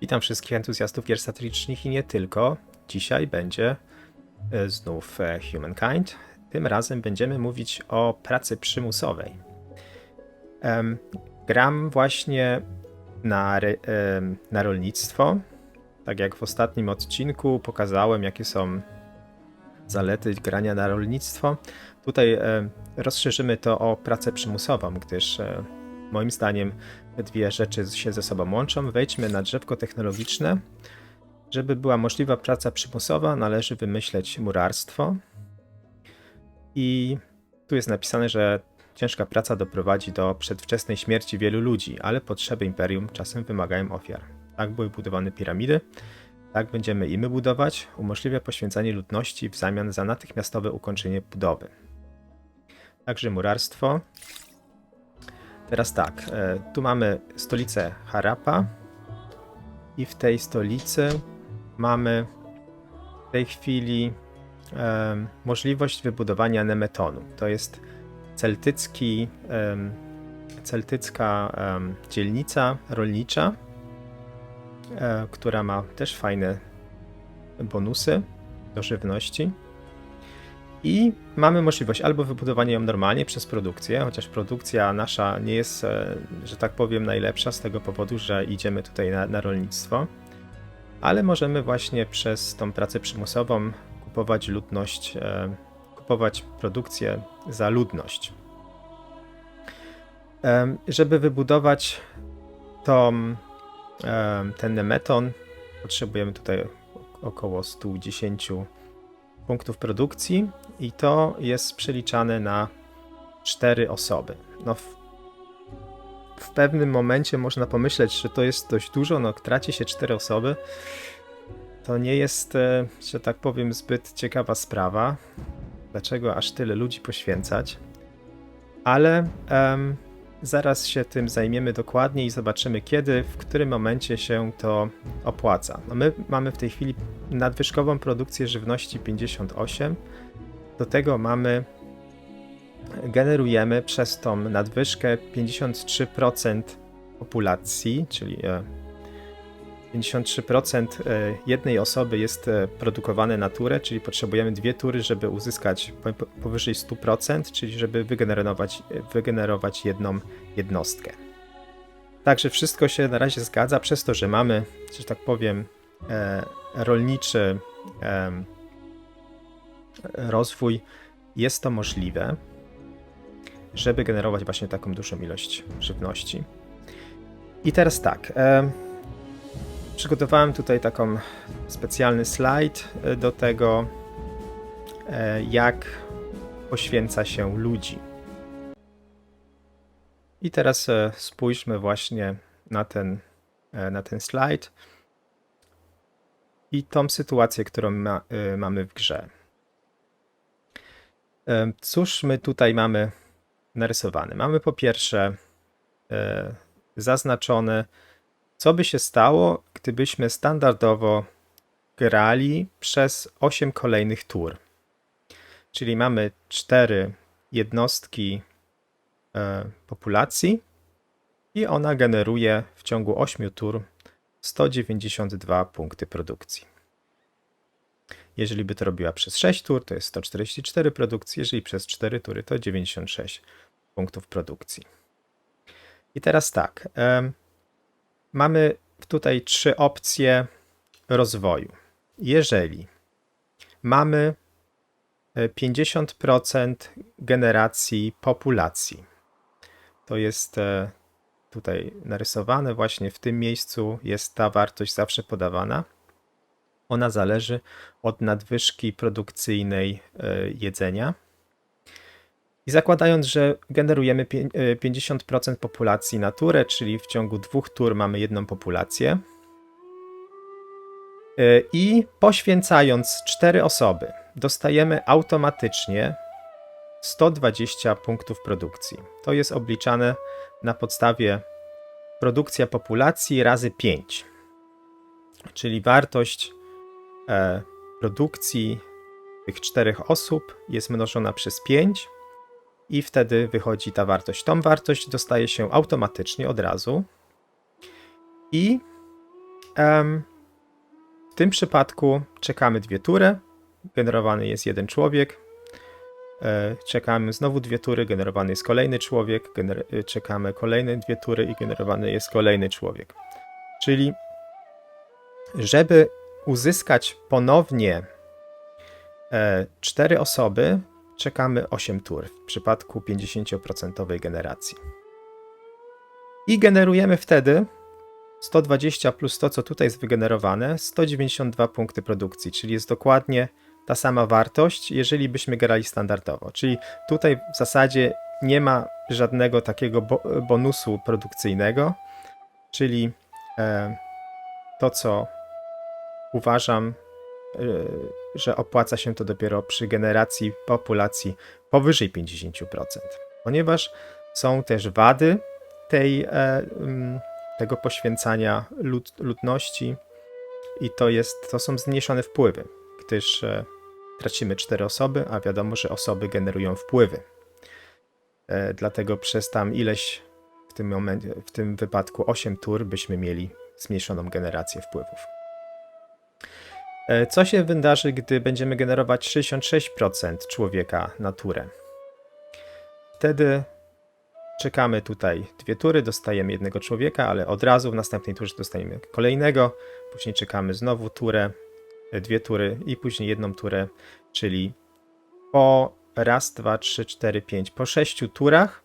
Witam wszystkich entuzjastów gier satyrycznych i nie tylko. Dzisiaj będzie e, znów e, Humankind. Tym razem będziemy mówić o pracy przymusowej. Gram właśnie na, na rolnictwo. Tak jak w ostatnim odcinku pokazałem, jakie są zalety grania na rolnictwo. Tutaj e, rozszerzymy to o pracę przymusową, gdyż moim zdaniem te dwie rzeczy się ze sobą łączą. Wejdźmy na drzewko technologiczne. Żeby była możliwa praca przymusowa, należy wymyśleć murarstwo. I tu jest napisane, że ciężka praca doprowadzi do przedwczesnej śmierci wielu ludzi, ale potrzeby imperium czasem wymagają ofiar. Tak były budowane piramidy. Tak będziemy i my budować. Umożliwia poświęcanie ludności w zamian za natychmiastowe ukończenie budowy. Także murarstwo. Teraz tak, e, tu mamy stolicę Harappa i w tej stolicy mamy w tej chwili em, możliwość wybudowania Nemetonu. To jest celtycki, em, celtycka dzielnica rolnicza, e, która ma też fajne bonusy do żywności. I mamy możliwość albo wybudowania ją normalnie przez produkcję, chociaż produkcja nasza nie jest, e, że tak powiem, najlepsza z tego powodu, że idziemy tutaj na, na rolnictwo, ale możemy właśnie przez tą pracę przymusową kupować ludność, e, kupować produkcję za ludność. Em, Żeby wybudować tą, ten nemeton, potrzebujemy tutaj około 110 punktów produkcji i to jest przeliczane na 4 osoby. No w, w pewnym momencie można pomyśleć, że to jest dość dużo, no traci się 4 osoby. To nie jest, e, że tak powiem, zbyt ciekawa sprawa. Dlaczego aż tyle ludzi poświęcać? Ale zaraz się tym zajmiemy dokładnie i zobaczymy kiedy, w którym momencie się to opłaca. No my mamy w tej chwili nadwyżkową produkcję żywności 58. Do tego mamy generujemy przez tą nadwyżkę 53% populacji, czyli e, 53% e, jednej osoby jest e, produkowane na turę, czyli potrzebujemy dwie tury, żeby uzyskać po- po- powyżej 100%, czyli żeby wygenerować, wygenerować jedną jednostkę. Także wszystko się na razie zgadza, przez to, że mamy, że tak powiem, e, rolniczy rozwój, jest to możliwe, żeby generować właśnie taką dużą ilość żywności. I teraz tak. em, Przygotowałem tutaj taką specjalny slajd e, do tego, e, jak poświęca się ludzi. I teraz e, spójrzmy właśnie na ten, e, na ten slajd i tą sytuację, którą ma, e, mamy w grze. Cóż my tutaj mamy narysowane? Mamy po pierwsze e, zaznaczone, co by się stało, gdybyśmy standardowo grali przez 8 kolejnych tur. Czyli mamy 4 jednostki e, populacji i ona generuje w ciągu 8 tur 192 punkty produkcji. Jeżeli by to robiła przez 6 tur, to jest 144 produkcji, jeżeli przez 4 tury, to 96 punktów produkcji. I teraz tak. mamy tutaj trzy opcje rozwoju. Jeżeli mamy e, 50% generacji populacji, to jest e, tutaj narysowane, właśnie w tym miejscu jest ta wartość zawsze podawana. Ona zależy od nadwyżki produkcyjnej e, jedzenia. I zakładając, że generujemy pię- e, 50% populacji na turę, czyli w ciągu dwóch tur mamy jedną populację. E, I poświęcając 4 osoby, dostajemy automatycznie 120 punktów produkcji. To jest obliczane na podstawie produkcja populacji razy 5. Czyli wartość produkcji tych czterech osób jest mnożona przez 5 i wtedy wychodzi ta wartość. Tą wartość dostaje się automatycznie od razu. I em, w tym przypadku czekamy dwie tury, generowany jest jeden człowiek, e, czekamy znowu dwie tury, generowany jest kolejny człowiek, gener- e, czekamy kolejne dwie tury i generowany jest kolejny człowiek. Czyli żeby uzyskać ponownie e, cztery osoby, czekamy 8 tur w przypadku 50% generacji. I generujemy wtedy 120 plus to, co tutaj jest wygenerowane, 192 punkty produkcji, czyli jest dokładnie ta sama wartość, jeżeli byśmy grali standardowo. Czyli tutaj w zasadzie nie ma żadnego takiego bo bonusu produkcyjnego, czyli e, to, co uważam, e, że opłaca się to dopiero przy generacji populacji powyżej 50%, ponieważ są też wady tej, e, mm, tego poświęcania lud, ludności i to, jest, to są zmniejszone wpływy, gdyż e, tracimy cztery osoby, a wiadomo, że osoby generują wpływy. E, dlatego przez tam ileś w tym, momencie, w tym wypadku 8 tur byśmy mieli zmniejszoną generację wpływów. E, co się wydarzy, gdy będziemy generować 66% człowieka na turę? Wtedy czekamy tutaj dwie tury, dostajemy jednego człowieka, ale od razu w następnej turze dostajemy kolejnego, później czekamy znowu turę, e, dwie tury i później jedną turę, czyli po raz, dwa, trzy, cztery, pięć, po sześciu turach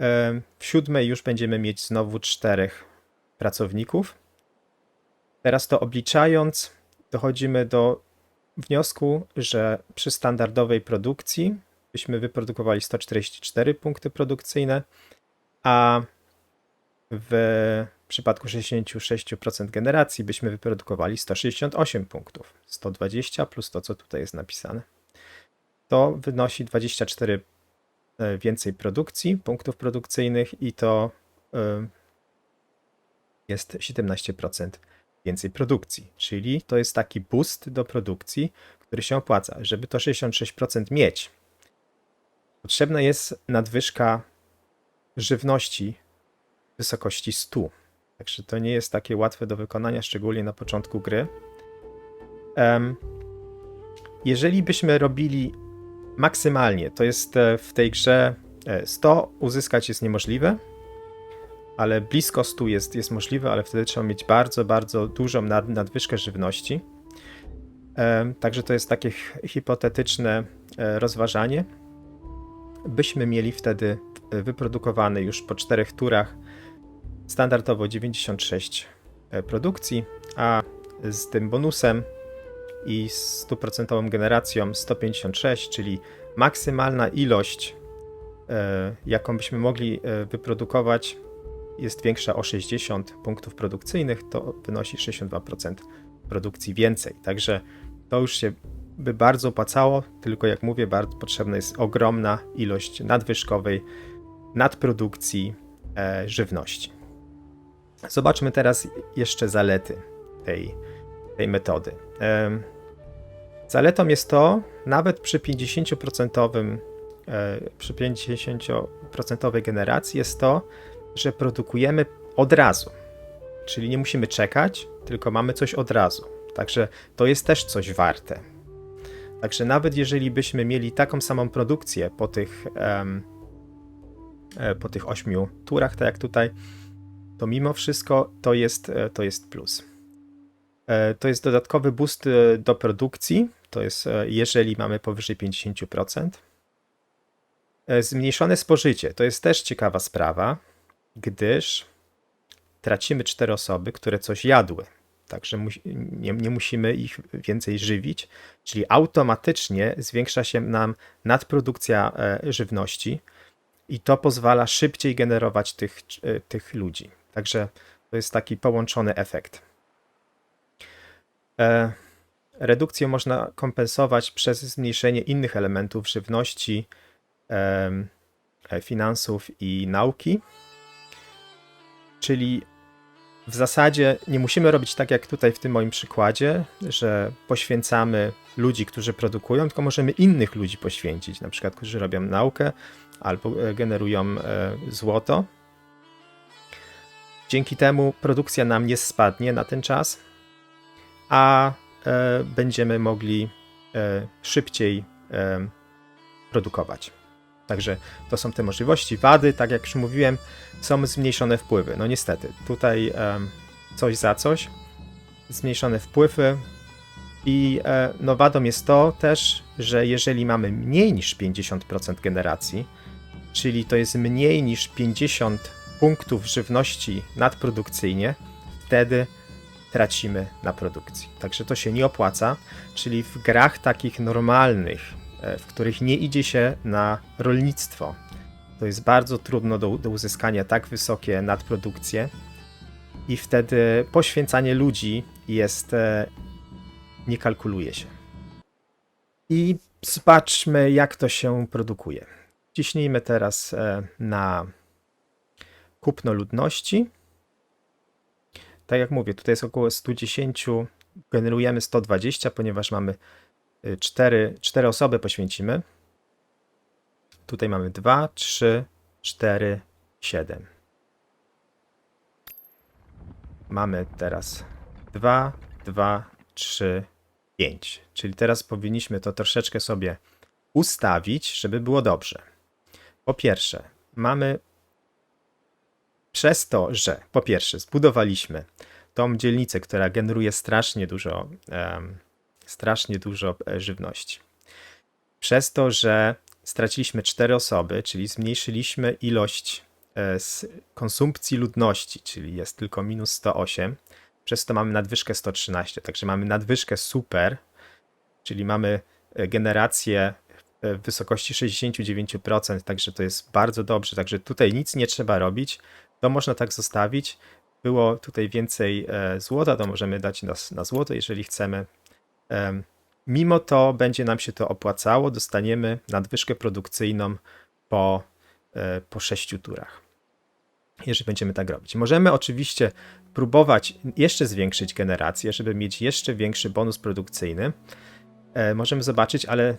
e, w siódmej już będziemy mieć znowu czterech pracowników. Teraz to obliczając, dochodzimy do wniosku, że przy standardowej produkcji byśmy wyprodukowali 144 punkty produkcyjne, a w przypadku 66% generacji byśmy wyprodukowali 168 punktów. 120 plus to, co tutaj jest napisane. To wynosi 24 e, więcej produkcji, punktów produkcyjnych i to e, jest 17% więcej produkcji. Czyli to jest taki boost do produkcji, który się opłaca. Żeby to 66% mieć, potrzebna jest nadwyżka żywności w wysokości 100. Także to nie jest takie łatwe do wykonania, szczególnie na początku gry. jeżeli byśmy robili maksymalnie, to jest e, w tej grze 100 e, uzyskać jest niemożliwe, ale blisko 100 jest, jest możliwe, ale wtedy trzeba mieć bardzo, bardzo dużą nad, nadwyżkę żywności. Także to jest takie hipotetyczne e, rozważanie. Byśmy mieli wtedy e, wyprodukowane już po czterech turach standardowo 96 e, produkcji, a z tym bonusem i 100% generacją 156, czyli maksymalna ilość, jaką byśmy mogli wyprodukować jest większa o 60 punktów produkcyjnych, to wynosi 62% produkcji więcej. Także to już się by bardzo opłacało, tylko jak mówię, bardzo potrzebna jest ogromna ilość nadwyżkowej nadprodukcji e, żywności. Zobaczmy teraz jeszcze zalety tej, tej metody. E, zaletą jest to, nawet przy 50% e, przy 50% generacji jest to, że produkujemy od razu. Czyli nie musimy czekać, tylko mamy coś od razu. Także to jest też coś warte. Także nawet jeżeli byśmy mieli taką samą produkcję po tych, um, po tych ośmiu turach, tak jak tutaj, to mimo wszystko to jest, e, to jest plus. E, to jest dodatkowy boost do produkcji, to jest jeżeli mamy powyżej 50%. Zmniejszone spożycie, to jest też ciekawa sprawa gdyż tracimy cztery osoby, które coś jadły. Także nie, nie, musimy ich więcej żywić, czyli automatycznie zwiększa się nam nadprodukcja e, żywności i to pozwala szybciej generować tych, e, tych ludzi. Także to jest taki połączony efekt. E, redukcję można kompensować przez zmniejszenie innych elementów żywności, finansów i nauki. Czyli w zasadzie nie musimy robić tak jak tutaj w tym moim przykładzie, że poświęcamy ludzi, którzy produkują, tylko możemy innych ludzi poświęcić, na przykład, którzy robią naukę albo e, generują e, złoto. Dzięki temu produkcja nam nie spadnie na ten czas, a e, będziemy mogli szybciej produkować. Także to są te możliwości. Wady, tak jak już mówiłem, są zmniejszone wpływy. No niestety, tutaj coś za coś. Zmniejszone wpływy. I e, no wadą jest to też, że jeżeli mamy mniej niż 50% generacji, czyli to jest mniej niż 50 punktów żywności nadprodukcyjnie, wtedy tracimy na produkcji. Także to się nie opłaca, czyli w grach takich normalnych, w których nie idzie się na rolnictwo, to jest bardzo trudno do, do uzyskania tak wysokie nadprodukcje i wtedy poświęcanie ludzi jest e, nie kalkuluje się. I zobaczmy, jak to się produkuje. Ciśnijmy teraz e, na kupno ludności. Tak jak mówię, tutaj jest około 110, generujemy 120, ponieważ mamy 4, 4 osoby poświęcimy. Tutaj mamy 2, 3, 4, 7. Mamy teraz 2, 2, 3, 5. Czyli teraz powinniśmy to troszeczkę sobie ustawić, żeby było dobrze. Po pierwsze, mamy przez to, że po pierwsze zbudowaliśmy tą dzielnicę, która generuje strasznie dużo, em, strasznie dużo e, żywności. Przez to, że straciliśmy 4 osoby, czyli zmniejszyliśmy ilość e, z konsumpcji ludności, czyli jest tylko minus 108. Przez to mamy nadwyżkę 113, także mamy nadwyżkę super, czyli mamy e, generację w wysokości 69%, także to jest bardzo dobrze. Także tutaj nic nie trzeba robić. To można tak zostawić. Było tutaj więcej złota, to możemy dać na, na złoto, jeżeli chcemy. Mimo to będzie nam się to opłacało, dostaniemy nadwyżkę produkcyjną po, e, po 6 turach. Jeżeli będziemy tak robić. Możemy oczywiście próbować jeszcze zwiększyć generację, żeby mieć jeszcze większy bonus produkcyjny. E, Możemy zobaczyć, ale e,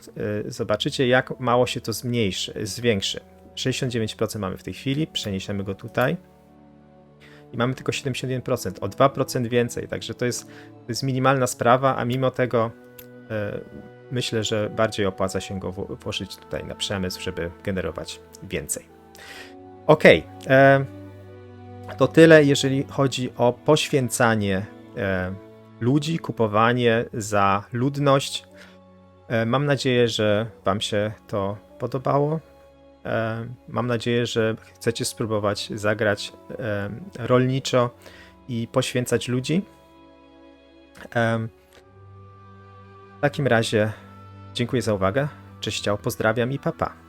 zobaczycie, jak mało się to zmniejszy, zwiększy. 69% mamy w tej chwili, przeniesiemy go tutaj i mamy tylko 71%, o 2% więcej, także to jest, to jest minimalna sprawa, a mimo tego e, myślę, że bardziej opłaca się go wło- włożyć tutaj na przemysł, żeby generować więcej. Ok, e, to tyle, jeżeli chodzi o poświęcanie e, ludzi, kupowanie za ludność. Mam nadzieję, że Wam się to podobało. E, Mam nadzieję, że chcecie spróbować zagrać e, rolniczo i poświęcać ludzi. Em, W takim razie dziękuję za uwagę. Cześć, ciao, pozdrawiam i papa. Pa.